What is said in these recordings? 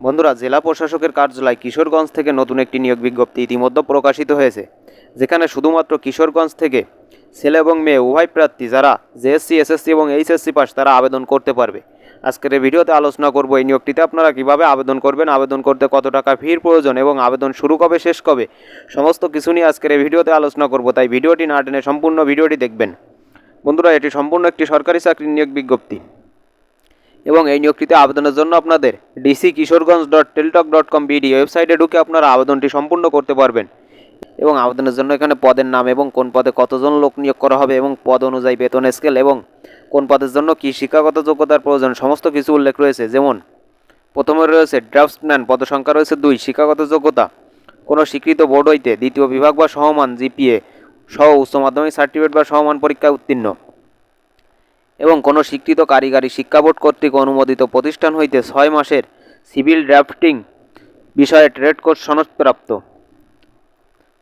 বন্ধুরা, জেলা প্রশাসকের কার্যালয় কিশোরগঞ্জ থেকে নতুন একটি নিয়োগ বিজ্ঞপ্তি ইতিমধ্যে প্রকাশিত হয়েছে, যেখানে শুধুমাত্র কিশোরগঞ্জ থেকে ছেলে এবং মেয়ে, উভয় প্রার্থী যারা জেএসসি, এসএসসি এবং এইচএসসি পাস তারা আবেদন করতে পারবে। আজকের এই ভিডিওতে আলোচনা করব এই নিয়োগটিতে। আপনারা কীভাবে আবেদন করবেন, আবেদন করতে কত টাকা ফির প্রয়োজন এবং আবেদন শুরু কবে, শেষ কবে, সমস্ত কিছু নিয়ে আজকের এই ভিডিওতে আলোচনা করব। তাই ভিডিওটি না টেনে সম্পূর্ণ ভিডিওটি দেখবেন। বন্ধুরা, এটি সম্পূর্ণ একটি সরকারি চাকরির নিয়োগ বিজ্ঞপ্তি। এবং এই নিয়োগটিতে আবেদনের জন্য আপনাদের DC Kishoreganj dot Teletalk dot com BD ওয়েবসাইটে ঢুকে আপনারা আবেদনটি সম্পূর্ণ করতে পারবেন। এবং আবেদনের জন্য এখানে পদের নাম এবং কোন পদে কতজন লোক নিয়োগ করা হবে এবং পদ অনুযায়ী বেতন স্কেল এবং কোন পদের জন্য কী শিক্ষাগত যোগ্যতার প্রয়োজন, সমস্ত কিছু উল্লেখ রয়েছে। যেমন, প্রথমে রয়েছে ড্রাফটসম্যান পদসংখ্যা রয়েছে দুই, শিক্ষাগত যোগ্যতা, কোনো স্বীকৃত বোর্ড হইতে দ্বিতীয় বিভাগ বা সহমান জিপিএ, সহ উচ্চ মাধ্যমিক সার্টিফিকেট বা সহমান পরীক্ষায় উত্তীর্ণ। এবং কোনো স্বীকৃত কারিগরি শিক্ষা বোর্ড কর্তৃক অনুমোদিত প্রতিষ্ঠান হইতে ছয় মাসের সিভিল ড্রাফটিং বিষয়ে ট্রেড কোর্স সনদপ্রাপ্ত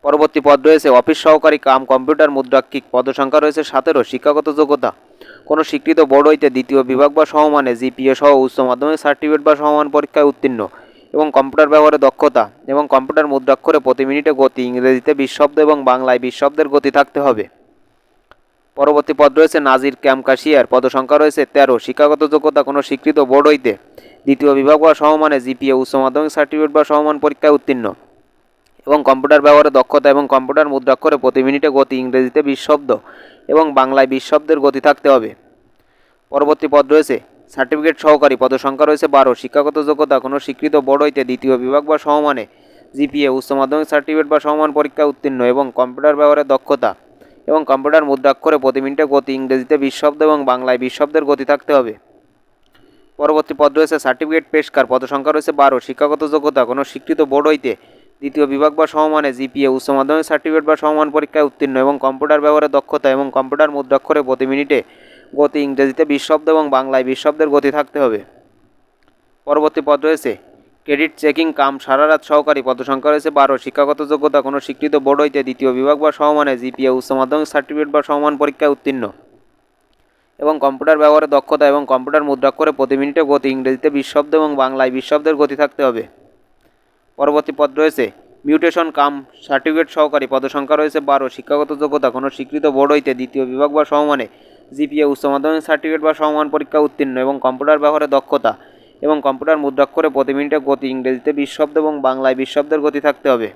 পরবর্তী পদ রয়েছে অফিস সহকারী কাম কম্পিউটার মুদ্রাক্ষিক। পদসংখ্যা রয়েছে সতেরো, শিক্ষাগত যোগ্যতা। কোনো স্বীকৃত বোর্ড হইতে দ্বিতীয় বিভাগ বা সমমানে জিপিএ সহ উচ্চ মাধ্যমিক সার্টিফিকেট বা সমমান পরীক্ষায় উত্তীর্ণ এবং কম্পিউটার ব্যবহারে দক্ষতা এবং কম্পিউটার মুদ্রাক্ষরে প্রতি মিনিটে গতি ইংরেজিতে বিশ শব্দ এবং বাংলায় বিশ শব্দের গতি থাকতে হবে। পরবর্তী পদ রয়েছে নাজির ক্যাম্প কাশিয়ার পদসংখ্যা রয়েছে তেরো। শিক্ষাগত যোগ্যতা কোনো স্বীকৃত বোর্ড হইতে দ্বিতীয় বিভাগ বা সমমানে জিপিএ, উচ্চ মাধ্যমিক সার্টিফিকেট বা সমমান পরীক্ষায় উত্তীর্ণ। এবং কম্পিউটার ব্যবহারে দক্ষতা এবং কম্পিউটার মুদ্রাক্ষরে প্রতি মিনিটে গতি ইংরেজিতে বিশ শব্দ এবং বাংলায় বিশ শব্দের গতি থাকতে হবে। পরবর্তী পদ রয়েছে সার্টিফিকেট সহকারী। পদসংখ্যা রয়েছে বারো। শিক্ষাগত যোগ্যতা কোনো স্বীকৃত বোর্ড হইতে দ্বিতীয় বিভাগ বা সমমানে জিপিএ, উচ্চ মাধ্যমিক সার্টিফিকেট বা সমান পরীক্ষায় উত্তীর্ণ এবং কম্পিউটার ব্যবহারে দক্ষতা এবং কম্পিউটার মুদ্রাক্ষরে প্রতি মিনিটে গতি ইংরেজিতে বিশ শব্দ এবং বাংলায় বিশ শব্দের গতি থাকতে হবে। পরবর্তী পদ রয়েছে সার্টিফিকেট পেশকার। পদসংখ্যা রয়েছে বারো। শিক্ষাগত যোগ্যতা, কোনো স্বীকৃত বোর্ড হইতে দ্বিতীয় বিভাগ বা সমমানে জিপিএ, উচ্চ মাধ্যমিক সার্টিফিকেট বা সমান পরীক্ষায় উত্তীর্ণ এবং কম্পিউটার ব্যবহারে দক্ষতা এবং কম্পিউটার মুদ্রাক্ষরে প্রতি মিনিটে গতি ইংরেজিতে বিশ শব্দ এবং বাংলায় বিশ শব্দের গতি থাকতে হবে। পরবর্তী পদ রয়েছে ক্রেডিট চেকিং কাম সারা রাত সহকারী পদসংখ্যা রয়েছে বারো। শিক্ষাগত যোগ্যতা কোনো স্বীকৃত বোর্ড হইতে দ্বিতীয় বিভাগ বা সমমানে জিপিএ, উচ্চ মাধ্যমিক সার্টিফিকেট বা সমান পরীক্ষায় উত্তীর্ণ। এবং কম্পিউটার ব্যবহারে দক্ষতা এবং কম্পিউটার মুদ্রাক্ষরে প্রতি মিনিটে গতি ইংরেজিতে বিশ শব্দ এবং বাংলায় বিশ শব্দের গতি থাকতে হবে। পরবর্তী পদ রয়েছে, মিউটেশন কাম সার্টিফিকেট সহকারী পদসংখ্যা রয়েছে বারো। শিক্ষাগত যোগ্যতা কোনো স্বীকৃত বোর্ড হইতে দ্বিতীয় বিভাগ বা সমমানে জিপিএ, উচ্চ মাধ্যমিক সার্টিফিকেট বা সমান পরীক্ষা উত্তীর্ণ এবং কম্পিউটার ব্যবহারে দক্ষতা। এবং কম্পিউটার মুদ্রাক্ষরে প্রতি মিনিটে গতি ইংরেজিতে বিশ শব্দ এবং বাংলায় বিশ শব্দের গতি থাকতে হবে।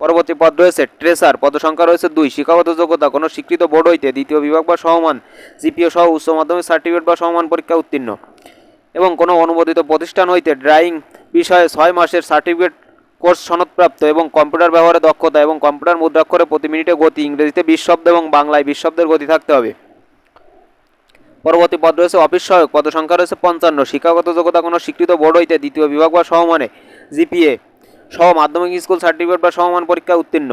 পরবর্তী পদ রয়েছে ট্রেসার। পদসংখ্যা রয়েছে দুই। শিক্ষাগত যোগ্যতা, কোনো স্বীকৃত বোর্ড হইতে দ্বিতীয় বিভাগ বা সমমান জিপিএ সহ উচ্চ মাধ্যমিক সার্টিফিকেট বা সমমান পরীক্ষা উত্তীর্ণ। এবং কোনো অনুমোদিত প্রতিষ্ঠান হইতে ড্রাইং বিষয়ে ছয় মাসের সার্টিফিকেট কোর্স সনদপ্রাপ্ত এবং কম্পিউটার ব্যবহারে দক্ষতা এবং কম্পিউটার মুদ্রাক্ষরে প্রতি মিনিটে গতি ইংরেজিতে বিশ শব্দ এবং বাংলায় বিশ শব্দের গতি থাকতে হবে। পরবর্তী পদ রয়েছে অফিস সহায়ক পদ সংখ্যা রয়েছে পঞ্চান্ন। শিক্ষাগত যোগ্যতা কোনো স্বীকৃত বোর্ড হইতে দ্বিতীয় বিভাগ বা সমমানে জিপিএ সহ মাধ্যমিক স্কুল সার্টিফিকেট বা সমমান পরীক্ষায় উত্তীর্ণ।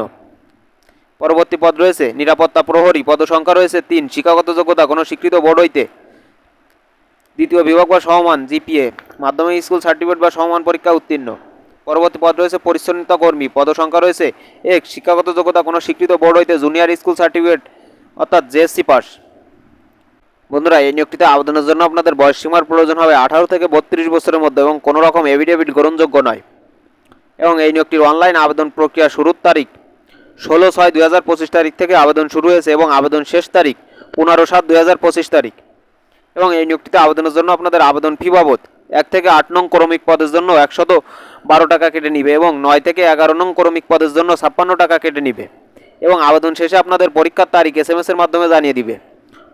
পরবর্তী পদ রয়েছে নিরাপত্তা প্রহরী, পদ সংখ্যা রয়েছে তিন। শিক্ষাগত যোগ্যতা কোনো স্বীকৃত বোর্ড হইতে দ্বিতীয় বিভাগ বা সমমান জিপিএ, মাধ্যমিক স্কুল সার্টিফিকেট বা সমমান পরীক্ষা উত্তীর্ণ। পরবর্তী পদ রয়েছে পরিচ্ছন্নতা কর্মী, পদ সংখ্যা রয়েছে এক। শিক্ষাগত যোগ্যতা কোনো স্বীকৃত বোর্ড হইতে জুনিয়র স্কুল সার্টিফিকেট, অর্থাৎ জেএসসি পাস। বন্ধুরা, এই নিয়োগটিতে আবেদনের জন্য আপনাদের বয়স সীমার প্রয়োজন হবে আঠারো থেকে বত্রিশ বছরের মধ্যে এবং কোনো রকম এভিডেভিট গ্রহণযোগ্য নয়। এবং এই নিয়োগটির অনলাইন আবেদন প্রক্রিয়া শুরুর তারিখ ষোলো ছয় দুই হাজার পঁচিশ তারিখ থেকে আবেদন শুরু হয়েছে এবং আবেদন শেষ তারিখ পনেরো সাত দুই হাজার পঁচিশ তারিখ। এবং এই নিয়োগটিতে আবেদনের জন্য আপনাদের আবেদন ফি বাবদ এক থেকে আট নং ক্রমিক পদের জন্য একশত বারো টাকা কেটে নিবে এবং নয় থেকে এগারো নং ক্রমিক পদের জন্য ছাপ্পান্ন টাকা কেটে নিবে। এবং আবেদন শেষে আপনাদের পরীক্ষার তারিখ এস এর মাধ্যমে জানিয়ে দিবে।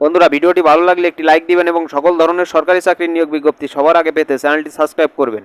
বন্ধুরা, ভিডিওটি ভালো লাগলে একটি লাইক দিবেন এবং সকল ধরনের সরকারি চাকরির নিয়োগ বিজ্ঞপ্তি সবার আগে পেতে চ্যানেলটি সাবস্ক্রাইব করবেন।